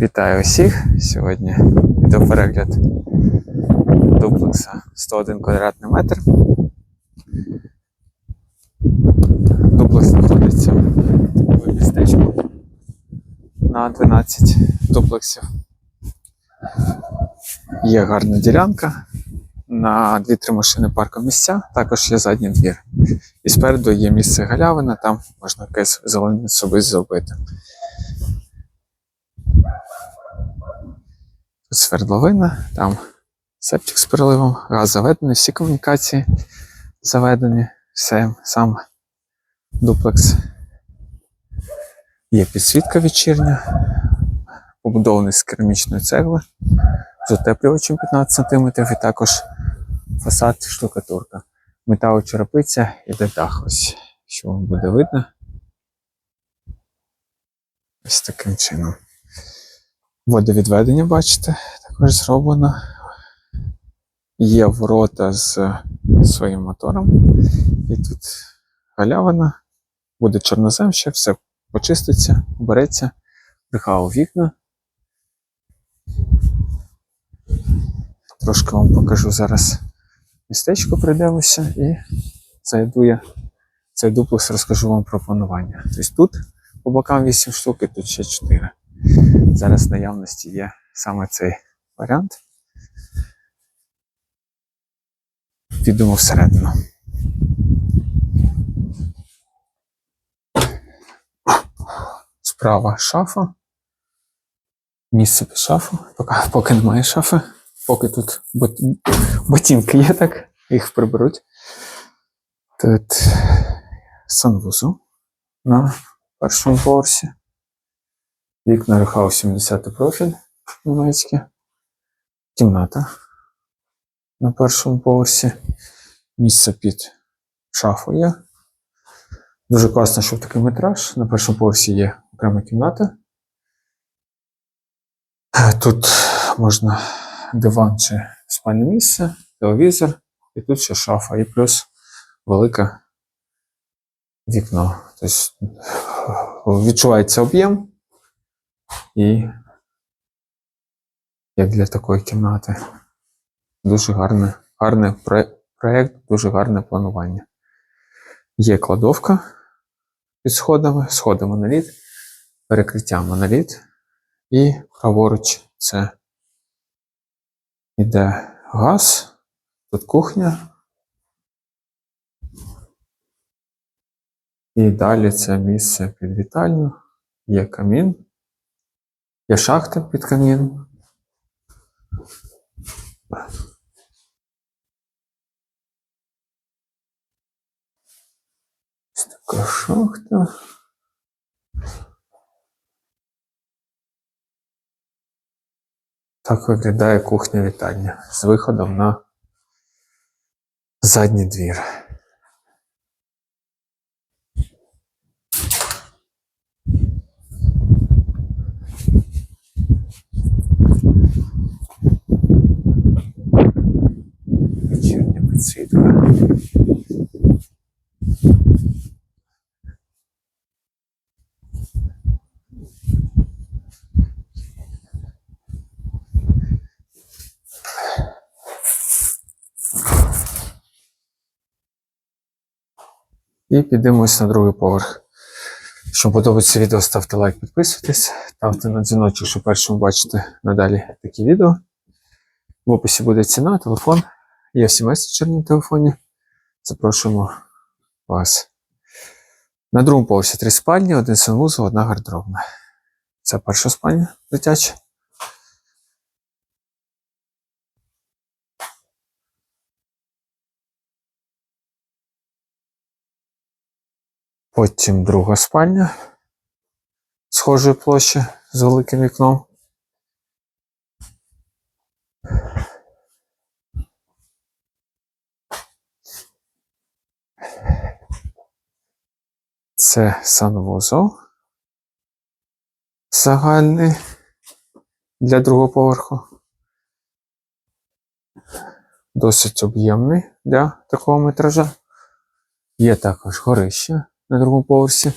Вітаю усіх! Сьогодні відеоперегляд дуплекса 101 квадратний метр. Дуплекс знаходиться в містечку на 12 дуплексів. Є гарна ділянка. На 2-3 машини парком місця, також є задній двір. І спереду є місце галявина, там можна якесь зелене собі зробити. Свердловина, там септик з переливом, газ заведений, всі комунікації заведені, все, сам дуплекс. Є підсвітка вечірня, побудований з керамічної цегли, з утеплювачем 15 см і також фасад штукатурка. Металочерепиця і дах ось, що вам буде видно. Ось таким чином. Водовідведення, бачите, також зроблено. Є ворота з своїм мотором. І тут галявина, буде чорнозем, ще все почиститься, береться, брехав вікна. Трошки вам покажу зараз містечко прийдемося і зайду я цей дуплекс, розкажу вам про планування. Тобто тут по бокам 8 штук і тут ще 4. Зараз в наявності є саме цей варіант. Підемо всередину. Справа шафа. Місце під шафу. Поки, поки немає шафи. Поки тут бот... ботинки є, так, їх приберуть. Тут санвузол на першому поверсі. Вікна Рехау 70 профіль німецький. Кімната на першому поверсі. Місце під шафу є. Дуже класно, що такий метраж. На першому поверсі є окрема кімната. Е, Тут можна диван чи спальне місце, телевізор, і тут ще шафа, і плюс велике вікно. Тобто відчувається об'єм. І як для такої кімнати. Дуже гарний про- проєкт, дуже гарне планування. Є кладовка під сходами, сходи моноліт, перекриття моноліт. І праворуч це іде газ, тут кухня. І далі це місце під вітальню, є камін. Є шахта під камін. Ось така шахта. Так виглядає кухня вітальня з виходом на задній двір. Вечірня підсвітка. І підемось на другий поверх. Якщо подобається відео, ставте лайк, підписуйтесь, ставте на дзвіночок, щоб першим бачити надалі такі відео. В описі буде ціна, телефон. Є всі меседжери на телефоні. Запрошуємо вас. На другому поверсі три спальні, один санвузол, одна гардеробна. Це перша спальня дитяча. Потім друга спальня схожої площі з великим вікном. Це санвузол загальний для другого поверху. Досить об'ємний для такого метража. Є також горище на другому поверсі.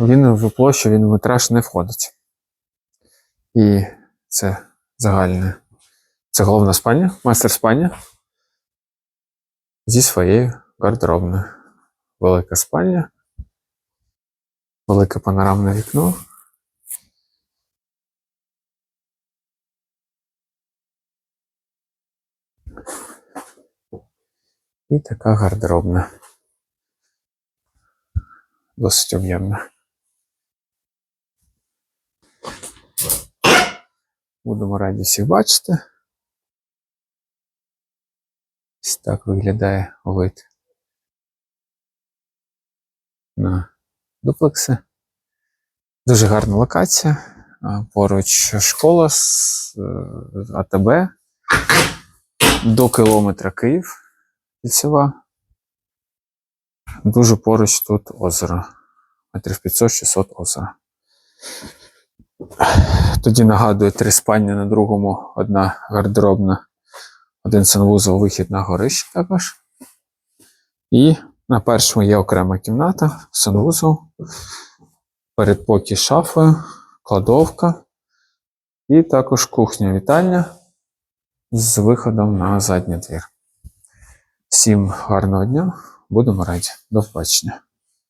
Він в площу, він в метраж не входить. І це загальне. Це головна спальня, майстер спальня зі своєю гардеробною. Велика спальня, велике панорамне вікно. І така гардеробна. Досить об'ємна. Будемо раді всіх бачити. Ось так виглядає вид на дуплекси. Дуже гарна локація. Поруч школа з е, АТБ. До кілометра Київ. Кільцева. Дуже поруч тут озеро. Метрів 500-600 озера. Тоді нагадую, три спальні на другому, одна гардеробна, один санвузол, вихід на горище також. І на першому є окрема кімната, санвузол, передпокій шафою, кладовка і також кухня-вітальня з виходом на задній двір. Всім гарного дня, будемо раді. До побачення.